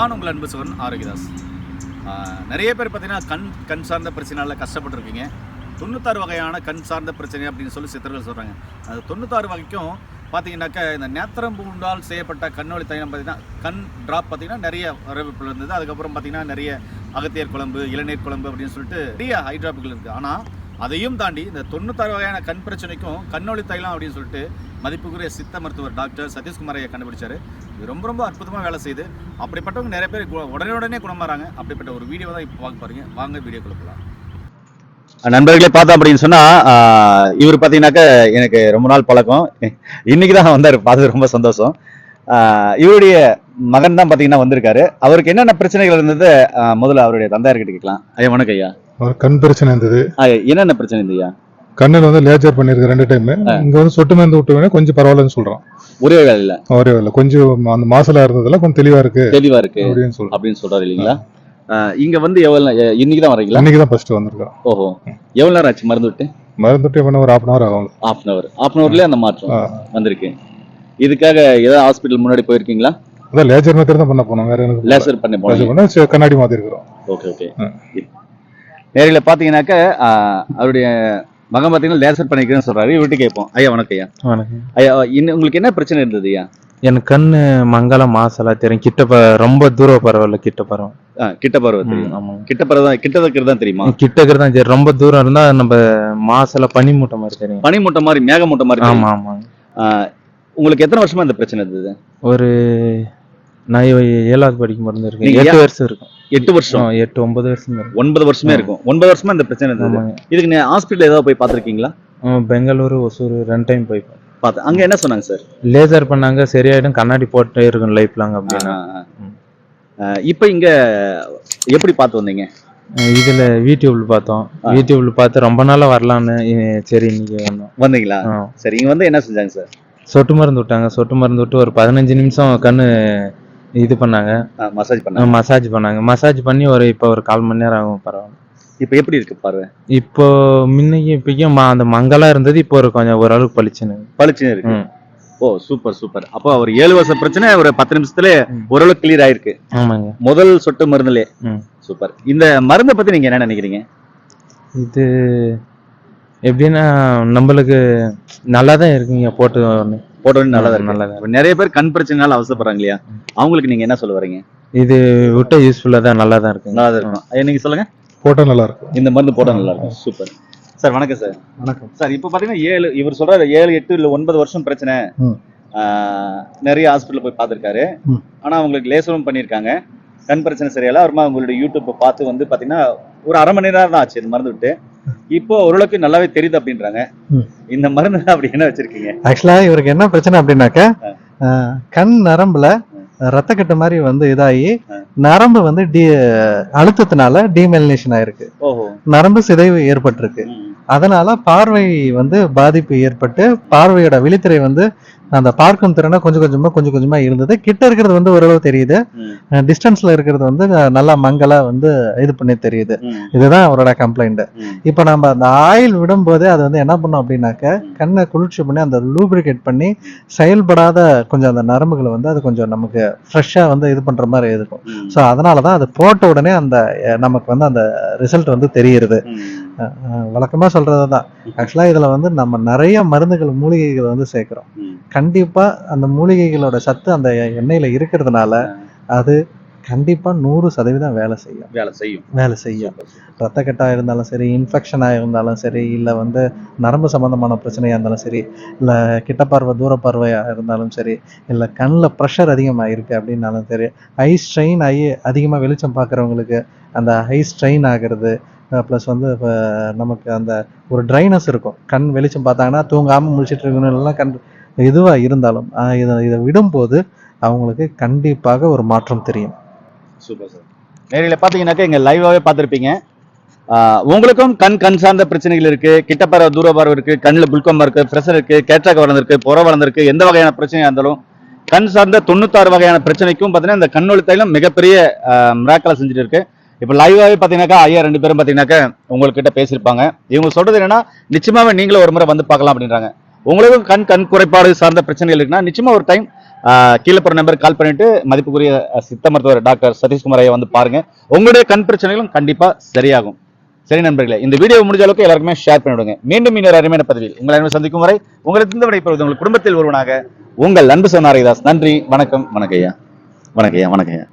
நான் உங்கள் அன்பு சோழன் ஆரோக்கியதாஸ். நிறைய பேர் பார்த்தீங்கன்னா கண் கண் சார்ந்த பிரச்சனையால் கஷ்டப்பட்டிருக்கீங்க. தொண்ணூத்தாறு வகையான கண் சார்ந்த பிரச்சனை அப்படின்னு சொல்லி சித்தர்கள் சொல்கிறாங்க அது தொண்ணூத்தாறு வகைக்கும் பார்த்தீங்கன்னாக்கா இந்த நேத்திரம் பூண்டால் செய்யப்பட்ட கண்ணொளி தைலம் பார்த்தீங்கன்னா கண் ட்ராப் பார்த்தீங்கன்னா நிறைய வரவேற்பு இருந்தது அதுக்கப்புறம் பார்த்தீங்கன்னா நிறைய அகத்தியர் குழம்பு இளநீர் குழம்பு அப்படின்னு சொல்லிட்டு நிறைய ஹைட்ராப்புகள் இருக்குது ஆனால் அதையும் தாண்டி இந்த தொண்ணூத்தாறு வகையான கண் பிரச்சனைக்கும் கண்ணொளி தைலம் அப்படின்னு சொல்லிட்டு மதிப்புக்குரிய சித்த மருத்துவர் டாக்டர் சதீஷ்குமார் ஐயா கண்டுபிடிச்சாரு. இது ரொம்ப ரொம்ப அற்புதமாக வேலை செய்யுது. அப்படிப்பட்டவங்க நிறைய பேர் கு- உடனே உடனே குணமாறாங்க. அப்படிப்பட்ட ஒரு வீடியோ தான் இப்போ பார்க்க பாருங்க வாங்க வீடியோ கொடுக்கலாம் நண்பர்களே பார்த்தோம் அப்படின்னு சொன்னால் இவர் பார்த்தீங்கன்னாக்க எனக்கு ரொம்ப நாள் பழக்கம். இன்னைக்கு தான் வந்தார். பார்த்து ரொம்ப சந்தோஷம். இவருடைய மகன் தான் பார்த்தீங்கன்னா வந்திருக்காரு. அவருக்கு என்னென்ன பிரச்சனைகள் இருந்தது? முதல்ல அவருடைய தந்தையார்கிட்ட கேட்கலாம். ஐயா வணக்கம் ஐயா. ஒரு கண் பிரச்சனை இருந்தது. என்னென்ன பிரச்சனை இருந்தது ஐயா? கண்ணில் வந்து லேஜர் பண்ணிருக்கு ரெண்டு டைம் இங்க வந்து சொட்டு மருந்து விட்டு வேணா கொஞ்சம் பரவாயில்லன்னு சொல்றான். ஒரே வேலையில் ஒரே வேலை. கொஞ்சம் அந்த மாசலா இருந்ததெல்லாம் கொஞ்சம் தெளிவா இருக்கு. தெளிவா இருக்கு அப்படின்னு சொல்றான் அப்படின்னு சொல்றாரு இல்லைங்களா? இங்க வந்து எவ்வளவு இன்னைக்கு தான் வரீங்களா இன்னைக்கு தான் ஃபர்ஸ்ட் வந்திருக்கான் ஓஹோ. எவ்வளவு நேரம் ஆச்சு மருந்து விட்டு? மருந்து விட்டு பண்ண ஒரு ஹாஃப் அன் ஹவர் ஆகும். Half an hour half an ஹவர்லயே அந்த மாற்றம். வந்திருக்கு. இதுக்காக ஏதாவது ஹாஸ்பிட்டல் முன்னாடி போயிருக்கீங்களா? அதான் லேஜர் மெத்தட் தான் பண்ண போனோம். வேற எனக்கு. லேசர் பண்ணி லேசர் சரி, கண்ணாடி மாதிரி இருக்கிறோம் ஓகே ஓகே. நேரில் பார்த்தீங்கன்னாக்க அவருடைய மகன் பார்த்தீங்கன்னா லேசர் பண்ணிக்கிறேன்னு சொல்றாரு. இவர்கிட்ட கேட்போம். ஐயா வணக்கம் ஐயா. வணக்கம். ஐயா இன்னும் உங்களுக்கு என்ன பிரச்சனை இருந்தது ஐயா? எனக்கு கண்ணு மங்கலம் மாசெல்லாம் தெரியும். கிட்ட ப ரொம்ப தூரம் பரவாயில்ல கிட்ட ஆ, கிட்ட பருவம் தெரியும். ஆமாங்க. கிட்ட பருவம் கிட்ட இருக்கிறது தான் தெரியுமா? கிட்ட இருக்கிறது சரி ரொம்ப தூரம் இருந்தா நம்ம மாசெல்லாம் பனி மூட்டை மாதிரி தெரியும். பனி மூட்டை மாதிரி மேக மூட்டை மாதிரி. ஆமா ஆஹ், உங்களுக்கு எத்தனை வருஷமா இந்த பிரச்சனை இருந்தது? ஒரு நான் ஏழாவது படிக்கும் போது இருக்கேன் எட்டு வருஷம் இருக்கும். எட்டு வருஷம்? எட்டு ஒன்பது வருஷம் ஒன்பது வருஷமே. இருக்கும். ஒன்பது வருஷமா இந்த பிரச்சனை இருந்தது? இதுக்கு நீ ஹாஸ்பிட்டல் ஏதாவது போய் பார்த்துருக்கீங்களா? பெங்களூரு ஒசூர் ரெண்டு டைம் போய் பார்த்தேன். அங்க என்ன சொன்னாங்க சார்? லேசர் பண்ணாங்க சரியாயிடும் கண்ணாடி போட்டு இருக்கும் லைஃப் லாங் அப்படின்னா. இப்போ இங்க எப்படி பார்த்து வந்தீங்க? இதுல யூடியூப்ல பார்த்தோம். யூடியூப்ல பார்த்து ரொம்ப நாளா வரலான்னு சரி இன்னைக்கு வந்தோம். வந்தீங்களா. சரி இங்க வந்து என்ன செஞ்சாங்க சார்? சொட்டு மருந்து விட்டாங்க. சொட்டு மருந்து விட்டு ஒரு பதினஞ்சு நிமிஷம் கண்ணு இது பண்ணாங்க. மசாஜ் பண்ணாங்க. மசாஜ் பண்ணாங்க. மசாஜ் பண்ணி ஒரு இப்போ ஒரு கால் மணி நேரம் ஆகும் பரவாயில்ல. இப்போ எப்படி இருக்கு பாருங்க இப்போ முன்னைக்கு இப்போக்கும் அந்த மங்கலா இருந்தது இப்போ ஒரு கொஞ்சம் ஓரளவுக்கு பளிச்சுன்னு. பளிச்சுன்னு இருக்கு. ஓ சூப்பர் சூப்பர் அப்போ ஒரு ஏழு வருஷம் பிரச்சனை ஒரு பத்து நிமிஷத்துல. ஓரளவுக்கு கிளியர் ஆயிருக்கு. ஆமாங்க. முதல் சொட்டு மருந்துலே. சூப்பர் இந்த மருந்தை பத்தி நீங்க என்ன நினைக்கிறீங்க? இது எப்படின்னா நம்மளுக்கு நல்லா தான் இருக்குங்க போட்டு போட்டோன்னு நல்லதா ஆ, இருக்கு. நல்லதா இப்ப நிறைய பேர் கண் பிரச்சனைனால அவசரப்படுறாங்க இல்லையா? அவங்களுக்கு நீங்க என்ன சொல்ல வரீங்க? இது விட்ட யூஸ்ஃபுல்லாக தான் நல்லா தான் இருக்குங்க நல்லா இருக்கும் நீங்க சொல்லுங்க. போட்டா நல்லா இருக்கும். இந்த மருந்து போட்டா நல்லா இருக்கும். சூப்பர். சார் வணக்கம் சார். வணக்கம். சார் இப்போ பாத்தீங்கன்னா ஏழு இவர் சொல்றாரு ஏழு எட்டு இல்ல ஒன்பது வருஷம் பிரச்சனை. நிறைய ஹாஸ்பிட்டல் போய் பார்த்திருக்காரு. ஆனா அவங்களுக்கு லேசரும் பண்ணியிருக்காங்க கண் பிரச்சனை சரியால அப்புறமா உங்களுடைய யூடியூப்பை பார்த்து வந்து பாத்தீங்கன்னா ஒரு அரை மணி நேரம் தான் ஆச்சு இந்த மருந்து விட்டு. இப்போ ஓரளவுக்கு நல்லாவே தெரியுது அப்படின்றாங்க. இந்த மருந்து அப்படி என்ன வச்சிருக்கீங்க? ஆக்சுவலா இவருக்கு என்ன பிரச்சனை அப்படின்னாக்க கண் நரம்புல ரத்தக்கட்டு மாதிரி வந்து இதாகி நரம்பு வந்து டி அழுத்தத்தினால டீமெலினேஷன் ஆயிருக்கு. நரம்பு சிதைவு ஏற்பட்டிருக்கு. அதனால பார்வை வந்து பாதிப்பு ஏற்பட்டு பார்வையோட விழித்திரை வந்து அந்த பார்க்கும் திறனை கொஞ்சம் கொஞ்சமா கொஞ்சம் கொஞ்சமா இருந்தது கிட்ட இருக்கிறது வந்து ஓரளவு தெரியுது. டிஸ்டன்ஸ்ல இருக்கிறது வந்து நல்லா மங்கலா வந்து இது பண்ணி தெரியுது. இதுதான் அவரோட கம்ப்ளைண்ட். இப்போ நம்ம அந்த ஆயில் விடும்போது அது வந்து என்ன பண்ணோம் அப்படின்னாக்க கண்ணை குளிர்ச்சி பண்ணி அந்த லூப்ரிகேட் பண்ணி செயல்படாத கொஞ்சம் அந்த நரம்புகளை வந்து அது கொஞ்சம் நமக்கு ஃப்ரெஷ்ஷாக வந்து இது பண்ணுற மாதிரி இருக்கும். ஸோ அதனால தான் அது போட்ட உடனே அந்த நமக்கு வந்து அந்த ரிசல்ட் வந்து தெரியுது. வழக்கமாக சொல்கிறது தான் ஆக்சுவலாக இதில் வந்து நம்ம நிறைய மருந்துகள் மூலிகைகள் வந்து சேர்க்குறோம். கண்டிப்பாக அந்த மூலிகைகளோட சத்து அந்த எண்ணெயில் இருக்கிறதுனால அது கண்டிப்பாக நூறு சதவீதம் வேலை செய்யும். வேலை செய்யும். வேலை செய்யும். ரத்தக்கட்டாக இருந்தாலும் சரி இன்ஃபெக்ஷனாக இருந்தாலும் சரி இல்லை வந்து நரம்பு சம்மந்தமான பிரச்சனையாக இருந்தாலும் சரி இல்லை கிட்ட பார்வை தூர பார்வையாக இருந்தாலும் சரி இல்லை கண்ணில் ப்ரெஷர் அதிகமாக இருக்குது அப்படின்னாலும் சரி ஐ ஸ்ட்ரெயின் ஆகி அதிகமாக வெளிச்சம் பார்க்குறவங்களுக்கு அந்த ஐ ஸ்ட்ரெயின் ஆகிறது ப்ளஸ் வந்து இப்போ நமக்கு அந்த ஒரு ட்ரைனஸ் இருக்கும். கண் வெளிச்சம் பார்த்தாங்கன்னா தூங்காமல் முழிச்சிட்டு இருக்கணும் எல்லாம் கண் இதுவாக இருந்தாலும் இதை இதை விடும்போது அவங்களுக்கு கண்டிப்பாக ஒரு மாற்றம் தெரியும். சூப்பர் சார் நேரில் பார்த்தீங்கன்னாக்கா இங்கே லைவாகவே பார்த்துருப்பீங்க. உங்களுக்கும் கண் கண் சார்ந்த பிரச்சனைகள் இருக்கு. கிட்ட பார்வை தூர பார்வை இருக்கு. கண்ணில் குளுக்கோமா இருக்கு ப்ரெஷர் இருக்கு கேட்ராக் வளர்ந்துருக்கு புற வளர்ந்துருக்கு எந்த வகையான பிரச்சனையாக இருந்தாலும் கண் சார்ந்த தொண்ணூத்தாறு வகையான பிரச்சனைக்கும் பார்த்தீங்கன்னா இந்த கண்ணொளி தைலம் மிகப்பெரிய மிராக்கலை செஞ்சுட்டு இருக்கு. இப்போ லைவாகவே பார்த்தீங்கன்னாக்கா ஐயா ரெண்டு பேரும் பார்த்தீங்கன்னாக்கா உங்கள்கிட்ட பேசியிருப்பாங்க. இவங்க சொல்றது என்னன்னா நிச்சயமாகவே நீங்களும் ஒரு முறை வந்து பார்க்கலாம் அப்படின்றாங்க. உங்களுக்கும் கண் கண் குறைபாடு சார்ந்த பிரச்சனைகள் இருக்குன்னா நிச்சயமாக ஒரு டைம் கீழே போகிற நம்பருக்கு கால் பண்ணிட்டு மதிப்புக்குரிய சித்த மருத்துவர் டாக்டர் சதீஷ்குமார் ஐயா வந்து பாருங்கள் உங்களுடைய கண் பிரச்சனைகளும் கண்டிப்பாக சரியாகும். சரி நண்பர்களே இந்த வீடியோ முடிஞ்ச அளவுக்கு எல்லாருக்குமே ஷேர் பண்ணிவிடுங்க. மீண்டும் இன்னொரு அருமையான பதிவில் உங்களை அன்பு சந்திக்கும் வரை உங்களுக்கு இந்த விடைபெறுவது உங்கள் குடும்பத்தில் ஒருவனாக உங்கள் அன்பு சொன்னாரிதாஸ் நன்றி வணக்கம் வணக்கம் ஐயா. வணக்கம் ஐயா வணக்கம் ஐயா.